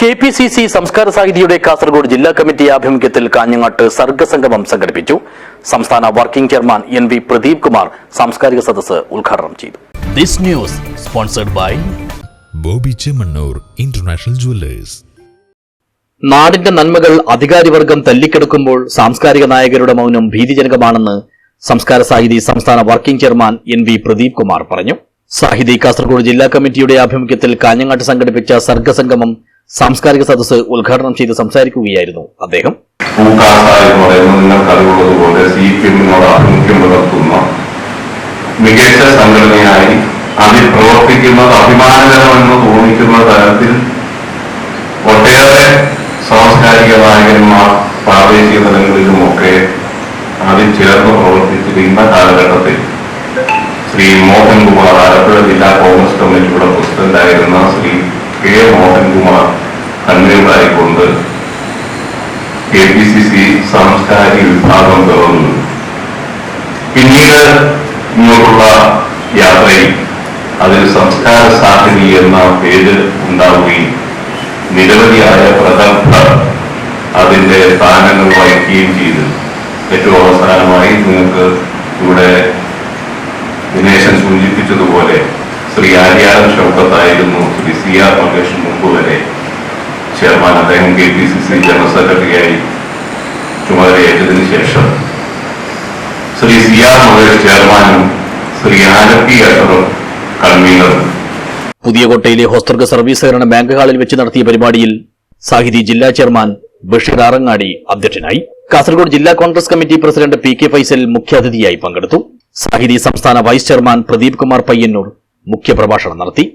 K P C C സംസ്കാര സാഹിതിയുടെ കാസർഗോഡ് ജില്ലാ committee ആഭിമുഖ്യത്തിൽ കാഞ്ഞങ്ങാട്ട് സർഗസംഗമം സംഘടിപ്പിച്ചു. സംസ്ഥാന working chairman N V Pradeep Kumar സാംസ്കാരിക സദസ്സ് ഉദ്ഘാടനം ചെയ്തു. This news sponsored by Bobby Chemmanur international jewellers. നാടിന്റെ നന്മകൾ അധികാരിവർഗം തല്ലിക്കെടുക്കുമ്പോൾ സാംസ്കാരിക നായകരുടെ മൗനം ഭീതിജനകമാണെന്ന് സംസ്കാര സാഹിതി സംസ്ഥാന working chairman N V Pradeep Kumar പറഞ്ഞു. സാഹിതി കാസർഗോഡ് ജില്ലാ കമ്മിറ്റിയുടെ ആഭിമുഖ്യത്തിൽ കാഞ്ഞങ്ങാട്ട് സംഘടിപ്പിച്ച സർഗസംഗമം സാംസ്കാരിക സദസ്സ് ഉദ്ഘാടനം ചെയ്ത് സംസാരിക്കുകയായിരുന്നു അദ്ദേഹം. മികച്ച സംഘടനയായി അതിൽ പ്രവർത്തിക്കുന്നത് അഭിമാനകരമെന്ന് തോന്നിക്കുന്ന തരത്തിൽ ഒട്ടേറെ സാംസ്കാരിക നായകന്മാർ പ്രാദേശിക തലങ്ങളിലുമൊക്കെ അതിൽ ചേർന്ന് പ്രവർത്തിച്ചിരുന്ന കാലഘട്ടത്തിൽ ശ്രീ മോഹൻകുമാർ ആലപ്പുഴ ജില്ലാ കോൺഗ്രസ് കമ്മിറ്റിയുടെ പ്രസിഡന്റായിരുന്ന ശ്രീ കെ മോഹൻകുമാർ കണ്ണീറായിക്കൊണ്ട് കെ പി സി സി സാംസ്കാരിക വിഭാഗം തുറന്നു പിന്നീട് ഇങ്ങോട്ടുള്ള യാത്രയിൽ അതിൽ സംസ്കാര സാഹിതി എന്ന പേര് ഉണ്ടാവുകയും നിരവധിയായ പ്രഗത്ഭർ അതിന്റെ സ്ഥാനങ്ങൾ വഹിക്കുകയും ചെയ്തു. ഏറ്റവും അവസാനമായി നിങ്ങൾക്ക് ഇവിടെ ദിനേശൻ സൂചിപ്പിച്ചതുപോലെ ശ്രീ ആര്യാദ ഷൗക്കത്തായിരുന്നു സി ആർ മഹേഷ് മുമ്പ് വരെ ചെയർമാൻ അദ്ദേഹം K P C C general സെക്രട്ടറിയായി ചുമതലയേറ്റതിനു ശേഷം ശ്രീ സി ആർ മഹേഷ് ചെയർമാനും ശ്രീ ആലപ്പി അഷറും കൺവീനറും. പുതിയകോട്ടയിലെ ഹോസ്തർഗ സർവീസ് സഹകരണ ബാങ്ക് ഹാളിൽ വെച്ച് നടത്തിയ പരിപാടിയിൽ സാഹിതി ജില്ലാ ചെയർമാൻ ബഷീർ ആറങ്ങാടി അധ്യക്ഷനായി. കാസർഗോഡ് ജില്ലാ Congress committee president P K Faisal മുഖ്യാതിഥിയായി പങ്കെടുത്തു. സാഹിതി സംസ്ഥാന വൈസ് ചെയർമാൻ പ്രദീപ് കുമാർ പയ്യന്നൂർ മുഖ്യപ്രഭാഷണം നടത്തി.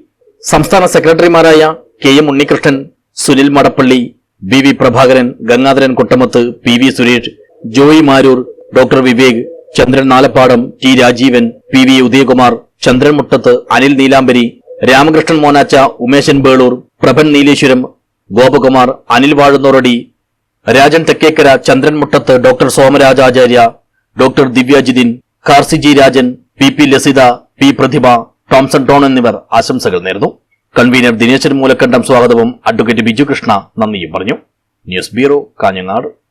സംസ്ഥാന സെക്രട്ടറിമാരായ K M Unnikrishnan Sunil Madappally B V Prabhakaran Gangadharan Kottamath P V Suresh Joy Maroor doctor Vivek Chandran Nalappadam T Rajeevan P V Udayakumar Chandran Muttath Anil Neelambari Ramakrishnan Monacha Umeshan Belur Prabhan Nileshwaram Gopakumar Anil Vazhunnoradi Rajan Thekkekkara Chandran Muttath doctor Somarajacharya doctor Divyajidin കാർസിജി Rajan P P Lasitha P Prathibha Tomson tone എന്നിവർ ആശംസകൾ നേർന്നു convener Dineshan Moolakandam സ്വാഗതവും advocate Biju Krishna നന്ദിയും പറഞ്ഞു. News bureau Kanhangad.